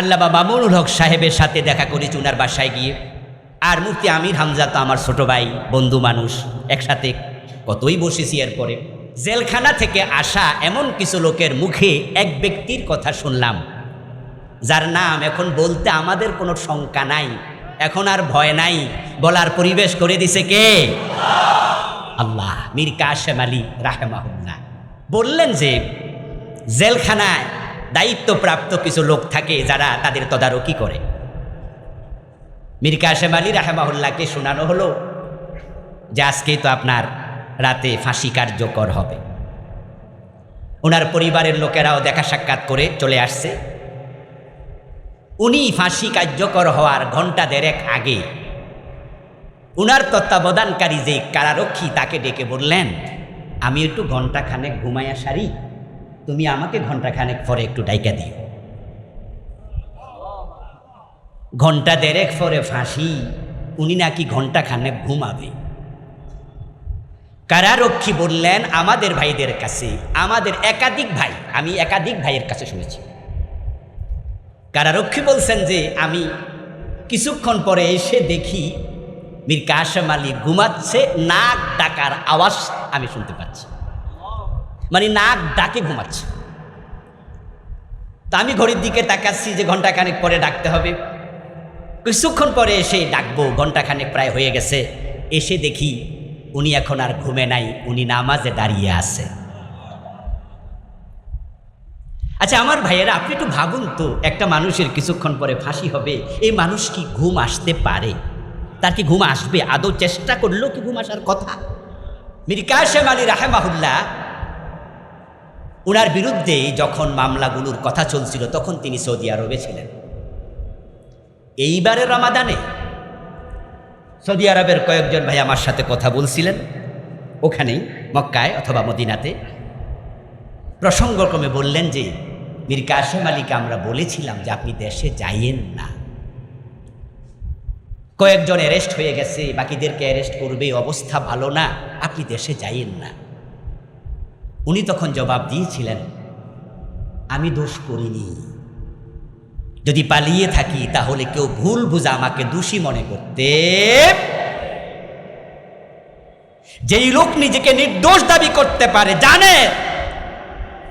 আল্লামা মামুনুল হক সাহেবের সাথে দেখা করেছি উনার বাসায় গিয়ে। আর মুফতি আমির হামজা তো আমার ছোট ভাই, বন্ধু মানুষ, একসাথে কতই বসেছি এরপরে। জেলখানা থেকে আসা এমন কিছু লোকের মুখে এক ব্যক্তির কথা শুনলাম, যার নাম এখন বলতে আমাদের কোনো শঙ্কা নাই, এখন আর ভয় নাই, বলার পরিবেশ করে দিছে কে? আল্লাহ, মীর কাশেম আলী রাহেমাহুল্লাহ। বললেন যে, জেলখানায় দায়িত্বপ্রাপ্ত কিছু লোক থাকে যারা তাদের তদারকি করে। মীর কাশেম আলী রাহেমাহুল্লাহকে শোনানো হলো যে আজকেই তো আপনার রাতে ফাঁসি কার্যকর হবে। ওনার পরিবারের লোকেরাও দেখা সাক্ষাৎ করে চলে আসছে। উনি ফাঁসি কার্যকর হওয়ার ঘণ্টা দেড়েক আগে উনার তত্ত্বাবধানকারী যে কারারক্ষী তাকে ডেকে বললেন, আমি একটু ঘণ্টা খানেক ঘুমাইয়া সারি। তুমি আমাকে ঘণ্টা খানেক পরে একটু ডাইকা দিও। ঘণ্টা দেড়েক পরে ফাঁসি, উনি নাকি ঘণ্টা খানেক ঘুমাবে। কারারক্ষী বললেন, আমাদের ভাইদের কাছে, আমাদের একাধিক ভাই, আমি একাধিক ভাইয়ের কাছে শুনেছি। কারারক্ষী বলছেন যে, আমি কিছুক্ষণ পরে এসে দেখি মীর কাশেম আলী ঘুমাচ্ছে, নাক ডাকার আওয়াজ আমি শুনতে পাচ্ছি। মানে নাক ডাকে ঘুমাচ্ছে। তা আমি ঘড়ির দিকে তাকাচ্ছি যে ঘন্টাখানেক পরে ডাকতে হবে। কিছুক্ষণ পরে এসে ডাকবো ঘন্টাখানেক প্রায় হয়ে গেছে। এসে দেখি উনি এখন আর ঘুমে নাই, উনি নামাজে দাঁড়িয়ে আছে। আচ্ছা আমার ভাইয়েরা, আপনি একটু ভাবুন তো, একটা মানুষের কিছুক্ষণ পরে ফাঁসি হবে, এই মানুষ কি ঘুম আসতে পারে? তার কি ঘুম আসবে? আদৌ চেষ্টা করলেও কি ঘুম আসার কথা? মীর কাশেম আলী রাহেমাহুল্লাহ ওনার বিরুদ্ধে যখন মামলাগুলোর কথা চলছিল, তখন তিনি সৌদি আরবে ছিলেন। এইবারের রমাদানে সৌদি আরবের কয়েকজন ভাই আমার সাথে কথা বলছিলেন। ওখানেই, মক্কায় অথবা মদিনাতে। প্রসঙ্গক্রমে বললেন যে, মীর কাশেম আলীকে আমরা বলেছিলাম যে আপনি দেশে যাইয়েন না। কয়েকজন অ্যারেস্ট হয়ে গেছে, বাকিদেরকে অ্যারেস্ট করবে, অবস্থা ভালো না, আপনি দেশে যাইয়েন না। উনি তখন জবাব দিয়েছিলেন, আমি দোষ করিনি। যদি পালিয়ে থাকি তাহলে কেউ ভুল বুঝা আমাকে দোষী মনে করতে যেই লোক নিজেকে নির্দোষ দাবি করতে পারে, জানে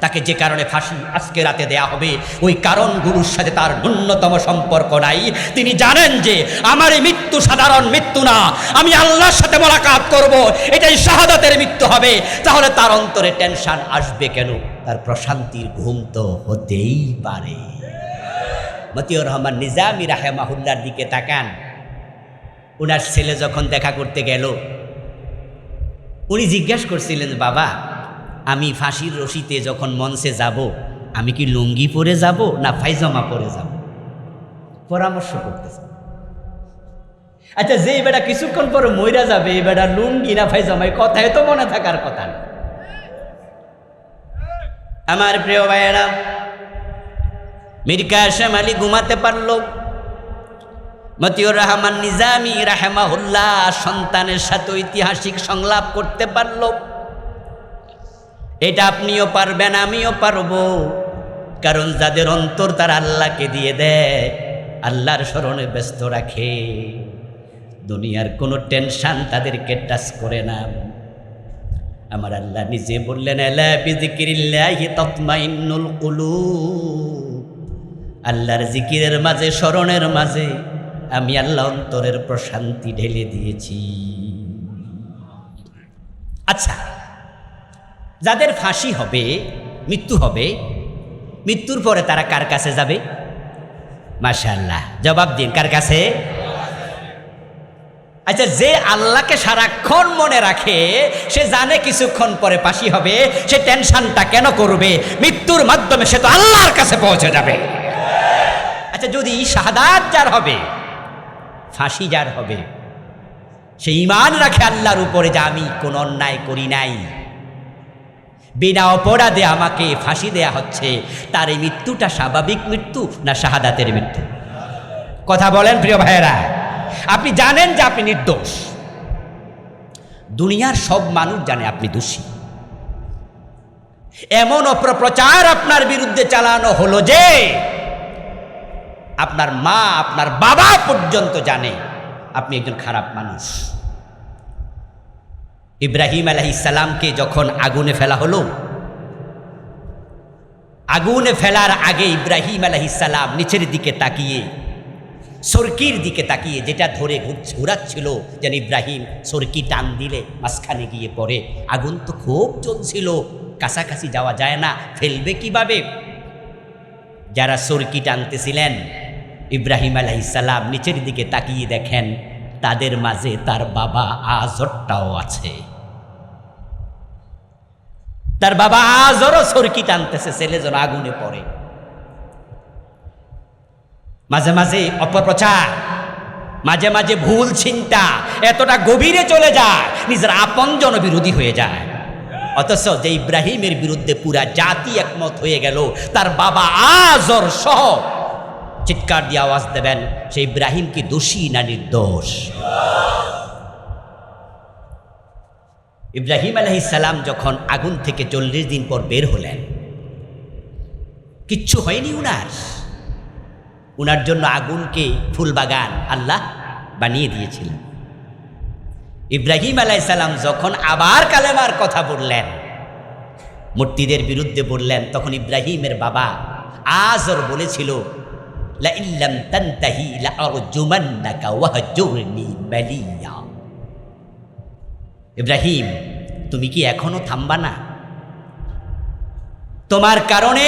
তাকে যে কারণে ফাঁসি আজকে রাতে দেয়া হবে, ওই কারণগুলোর সাথে তার ন্যূনতম সম্পর্ক নাই। তিনি জানেন যে আমার এই মৃত্যু সাধারণ মৃত্যু না, আমি আল্লাহর সাথে মোলাকাত করব, এটাই শাহাদাতের মৃত্যু হবে। তাহলে তার অন্তরে টেনশন আসবে কেন? তার প্রশান্তির ঘুম তো হতেই পারে। মতিউর রহমান নিজামি রাহেমাহুল্লার দিকে তাকান। ওনার ছেলে যখন দেখা করতে গেল, উনি জিজ্ঞাসা করছিলেন, বাবা আমি ফাঁসির রশিতে যখন মঞ্চে যাব, আমি কি লুঙ্গি পরে যাব না ফাইজামা পরে যাব? পরামর্শ করতেছে আচ্ছা যে বেটা কিছুক্ষণ পরে মইরা যাবে, এই বেটা লুঙ্গি না ফাইজামা কথাই তো মনে থাকার কথা না। আমার প্রিয় ভাইয়েরা, মীর কাশেম আলী ঘুমাতে পারল। মতিউর রহমান নিজামি রাহেমাহুল্লাহ সন্তানের সাথে ঐতিহাসিক সংলাপ করতে পারল। এটা আপনিও পারবেন, আমিও পারব। কারণ যাদের অন্তর তার আল্লাহকে দিয়ে দেয়, আল্লাহর স্মরণে ব্যস্ত রাখে। দুনিয়ার কোনো টেনশন তাদেরকে টাচ করে না। আমার আল্লাহ নিজে বললেন আল্লাহর জিকিরের মাঝে, স্মরণের মাঝে আমি আল্লাহ অন্তরের প্রশান্তি ঢেলে দিয়েছি। আচ্ছা যাদের ফাঁসি হবে, মৃত্যু হবে, মৃত্যুর পরে তারা কার কাছে যাবে? মাশাল্লাহ জবাব দিন, কার কাছে? আচ্ছা যে আল্লাহকে সারাক্ষণ মনে রাখে, সে জানে কিছুক্ষণ পরে ফাঁসি হবে, সে টেনশনটা কেন করবে? মৃত্যুর মাধ্যমে সে তো আল্লাহর কাছে পৌঁছে যাবে। আচ্ছা যদি শাহাদাত যার হবে, ফাঁসি যার হবে, সে ইমান রাখে আল্লাহর উপরে যে আমি কোনো অন্যায় করি নাই। বিনা অপরাধে আমাকে ফাঁসি দেয়া হচ্ছে। তার এই মৃত্যুটা স্বাভাবিক মৃত্যু না শাহাদাতের মৃত্যু? কথা বলেন প্রিয় ভাইয়েরা, আপনি জানেন যে আপনি নির্দোষ। দুনিয়ার সব মানুষ জানে আপনি দোষী। এমন অপপ্রচার আপনার বিরুদ্ধে চালানো হলো যে আপনার মা, আপনার বাবা পর্যন্ত জানে আপনি একজন খারাপ মানুষ। ইব্রাহিম আলাইসাল্লামকে যখন আগুনে ফেলা হলো, আগুনে ফেলার আগে ইব্রাহিম আলাইসাল্লাম নিচের দিকে তাকিয়ে, সরকির দিকে তাকিয়ে যেটা ধরে ঘুরাচ্ছিল, যেন ইব্রাহিম সরকি টান দিলে মাঝখানে গিয়ে পড়ে। আগুন তো খুব চলছিল কাছাকাছি যাওয়া যায় না, ফেলবে কীভাবে? যারা সরকি টানতেছিলেন, ইব্রাহিম আলাইসাল্লাম নিচের দিকে তাকিয়ে দেখেন তাদের মাঝে তার বাবা আজরটাও আছে। তার বাবা আজরও সরকি টানতেছে ছেলে যেন আগুনে পড়ে। মাঝে মাঝে অপপ্রচার, মাঝে মাঝে ভুল চিন্তা, এতটা গভীরে চলে যায়, নিজের আপনজন বিরোধী হয়ে যায়। অথচ যে ইব্রাহিমের বিরুদ্ধে পুরা জাতি একমত হয়ে গেল, তার বাবা আজর সহ চিৎকার দিয়ে আওয়াজ দেবেন, সে ইব্রাহিম কি দোষী না নির্দোষ? ইব্রাহিম আলহিসাল্লাম যখন আগুন থেকে চল্লিশ দিন পর বের হলেন, কিচ্ছু হয়নি উনার। উনার জন্য আগুনকে ফুলবাগান আল্লাহ বানিয়ে দিয়েছিলেন। ইব্রাহিম আলাইসাল্লাম যখন আবার কালেমার কথা বললেন, মূর্তিদের বিরুদ্ধে বললেন, তখন ইব্রাহিমের বাবা আজর বলেছিল "লা ইল্লাম তানতাহি লা আরজুমান্নাকা ওয়াহজুরনি মালিয়া ইব্রাহিম তুমি কি এখনও থামবা না? তোমার কারণে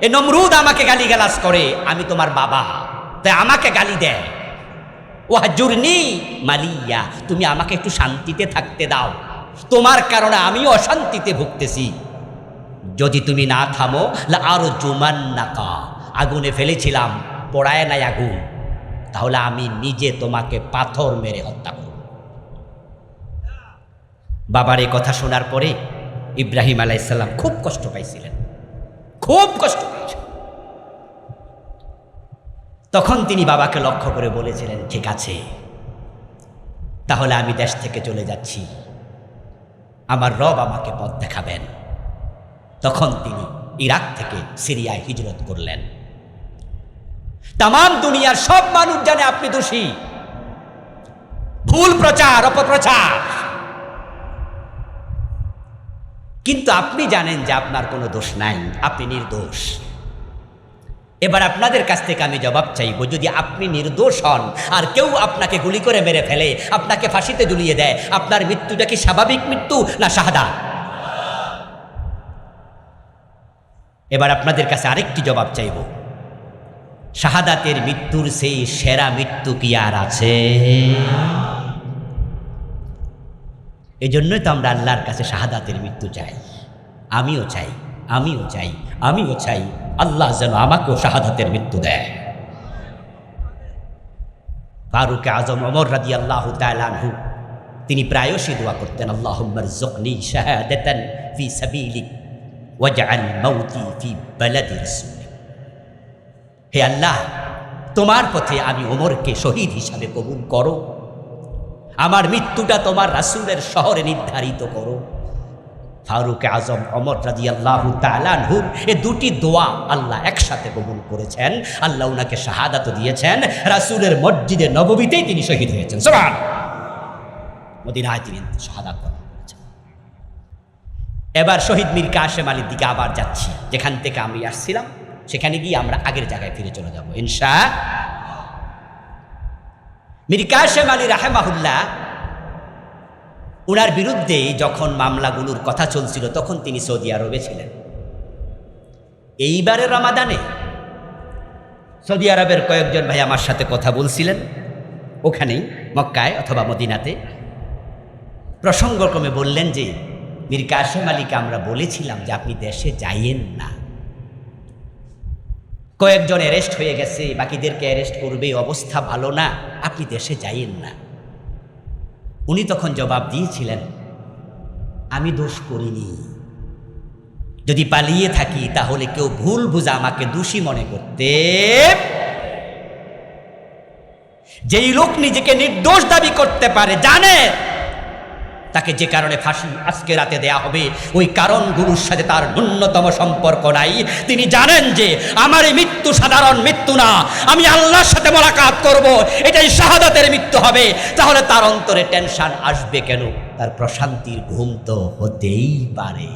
এ নমরুদ আমাকে গালিগালাজ করে, আমি তোমার বাবা। তাই আমাকে গালি দেয়। ওয়াজুরনি মালিয়া, তুমি আমাকে একটু শান্তিতে থাকতে দাও। তোমার কারণে আমিও অশান্তিতে ভুগতেছি। যদি তুমি না থামো আরও জুমান নাকা আগুনে ফেলেছিলাম, পড়ায় নাই আগুন। তাহলে আমি নিজে তোমাকে পাথর মেরে হত্যা করব। বাবার এই কথা শোনার পরে ইব্রাহিম আলাইসাল্লাম খুব কষ্ট পাইছিলেন। খুব কষ্ট পেয়েছেন তখন তিনি বাবাকে লক্ষ্য করে বলেছিলেন, ঠিক আছে, তাহলে আমি দেশ থেকে চলে যাচ্ছি। আমার রব আমাকে পথ দেখাবেন। তখন তিনি ইরাক থেকে সিরিয়ায় হিজরত করলেন। তাম দুনিয়ার সব মানুষ জানে আপনি দোষী। ভুল প্রচার, অপপ্রচার। কিন্তু আপনি জানেন যে আপনার কোনো দোষ নাই, আপনি নির্দোষ। এবার আপনাদের কাছ থেকে আমি জবাব চাইব, যদি আপনি নির্দোষ হন, আর কেউ আপনাকে গুলি করে মেরে ফেলে, আপনাকে ফাঁসিতে ঝুলিয়ে দেয়, আপনার মৃত্যুটা কি স্বাভাবিক মৃত্যু না শাহাদা? এবার আপনাদের কাছে আরেকটি জবাব চাইব। শাহাদাতের মৃত্যুর সেই সেরা মৃত্যু কি আর আছে? এই জন্যই তো আমরা আল্লাহর কাছে শাহাদাতের মৃত্যু চাই। আমিও চাই আমিও চাই আমিও চাই। আল্লাহ যেন আমাকেও শাহাদাতের মৃত্যু দেয়। ফারুক আজম অমর রাদি আল্লাহ তালানহু তিনি প্রায়শই দোয়া করতেন আল্লাহ জকনি শাহাদাতান ফি সাবিলিক ওয়াজআল মাউতি ফি বালাদি রাসূলিক। হে আল্লাহ, তোমার পথে আমি ওমরকে শহীদ হিসাবে কবুল করো। আমার মৃত্যুটা তোমার রাসূলের শহরে নির্ধারিত করো। ফারুক আজম অমর রাজি আল্লাহ তালানহুর এ দুটি দোয়া আল্লাহ একসাথে কবুল করেছেন। আল্লাহ উনাকে শাহাদাত দিয়েছেন। রাসূলের মসজিদে নববীতেই তিনি শহীদ হয়েছেন। সোমান মদিনায় তিনি শাহাদাত এবার শহীদ মীর কাশেম আলীর দিকে আবার যাচ্ছি। যেখান থেকে আমি আসছিলাম। সেখানে গিয়ে আমরা আগের জায়গায় ফিরে চলে যাব ইনশা মীর কাশেম আলী রাহেমাহুল্লাহ, উনার বিরুদ্ধে যখন মামলাগুলোর কথা চলছিল, তখন তিনি সৌদি আরবে ছিলেন। এইবারের রমাদানে সৌদি আরবের কয়েকজন ভাই আমার সাথে কথা বলছিলেন, ওখানেই, মক্কায় অথবা মদিনাতে। প্রসঙ্গক্রমে বললেন যে, মীর কাশেম আলীকে আমরা বলেছিলাম যে, আপনি দেশে যাইয়েন না। কয়েকজন অ্যারেস্ট হয়ে গেছে, বাকিদেরকে অ্যারেস্ট করবে, অবস্থা ভালো না, আপনি দেশে যাইয়েন না। উনি তখন জবাব দিয়েছিলেন, আমি দোষ করিনি। যদি পালিয়ে থাকি, তাহলে কেউ ভুল বুঝা আমাকে দোষী মনে করতে যেই লোক নিজেকে নির্দোষ দাবি করতে পারে, জানে তাকে যে কারণে ফাঁসি আজকে রাতে দেয়া হবে, ওই কারণ গুরুর সাথে তার ন্যূনতম সম্পর্ক নাই। তিনি জানেন যে আমার এই মৃত্যু সাধারণ মৃত্যু না, আমি আল্লাহর সাথে মোলাকাত করব, এটাই শাহাদাতের মৃত্যু হবে। তাহলে তার অন্তরে টেনশন আসবে কেন? তার প্রশান্তির ঘুম তো হতেই পারে।